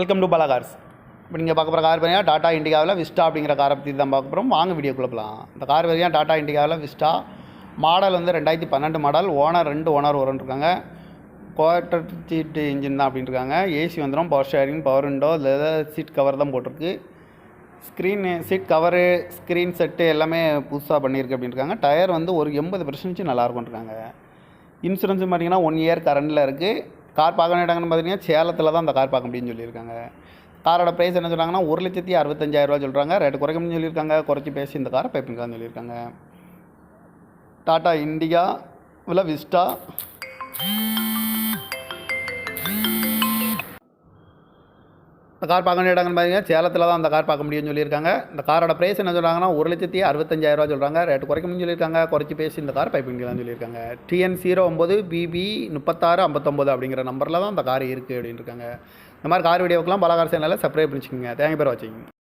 Welcome to Bala cars இப்போ நீங்கள் பார்க்க போகிற கார் பார்த்தீங்கன்னா டாடா இண்டிகாவில் விஸ்டா அப்படிங்கிற காரை பற்றி தான் பார்க்க போகிறோம் வாங்க வீடியோ போகலாம் இந்த கார் பார்த்தீங்கன்னா டாடா இண்டிகாவில் விஸ்டா மாடல் வந்து ரெண்டாயிரத்தி பன்னெண்டு மாடல் ஓனர் ரெண்டு ஓனர் வரும்னு இருக்காங்க. குவார்டர் சீட்டு இன்ஜின் தான் அப்படின்னு இருக்காங்க. ஏசி வந்துடும் power sharing power window leather seat cover தான் போட்டிருக்கு. Screen seat cover screen set எல்லாமே புதுசாக பண்ணியிருக்கு அப்படின்னு டயர் வந்து ஒரு எண்பது பர்சன்டேஜ் நல்லா இருக்காங்க. இன்சூரன்ஸ் பார்த்தீங்கன்னா ஒன் இயர் கரண்டில் இருக்குது கார் பார்க்க இடங்கன்னு பார்த்தீங்கன்னா சேலத்தில் தான் அந்த கார் பார்க்க முடியும்னு சொல்லியிருக்காங்க. காரோட ப்ரைஸ் என்ன சொல்கிறாங்கன்னா ஒரு லட்சத்தி அறுபத்தஞ்சாயிரரூவா சொல்கிறாங்க ரேட்டு குறைக்க முடியும்னு சொல்லியிருக்காங்க. குறைச்சி பேசி இந்த காரை பைப்பிங்கான்னு சொல்லியிருக்காங்க. டாட்டா இண்டிகா இல்லை விஸ்டா இந்த கார் பார்க்க வேண்டிய இடங்கள்னு பார்த்தீங்கன்னா சேலத்தில் தான் அந்த கார் பார்க்க முடியும்னு சொல்லியிருக்காங்க. இந்த காரோட ப்ரைஸ் என்ன சொல்கிறாங்கன்னா ஒரு லட்சத்தி அறுபத்தஞ்சாயிரரூவா சொல்கிறாங்க ரேட்டு குறைக்கணும்னு சொல்லியிருக்காங்க. குறைச்சி பேசி இந்த கார் பைப்பிங்கலாம் சொல்லியிருக்காங்க. டிஎன் ஜீரோ ஒம்பது பிபி முப்பத்தாறு ஐம்பத்தொம்போது அப்படிங்கிற நம்பரில் தான் அந்த கார் இருக்குது அப்படின்னு இருக்காங்க. இந்த மாதிரி கார் வீடியோக்கெலாம் பலகார சேனலில் சப்ஸ்கிரைப் பண்ணிச்சுக்கோங்க. தேங்க்யூ பேர் வச்சுக்கோங்க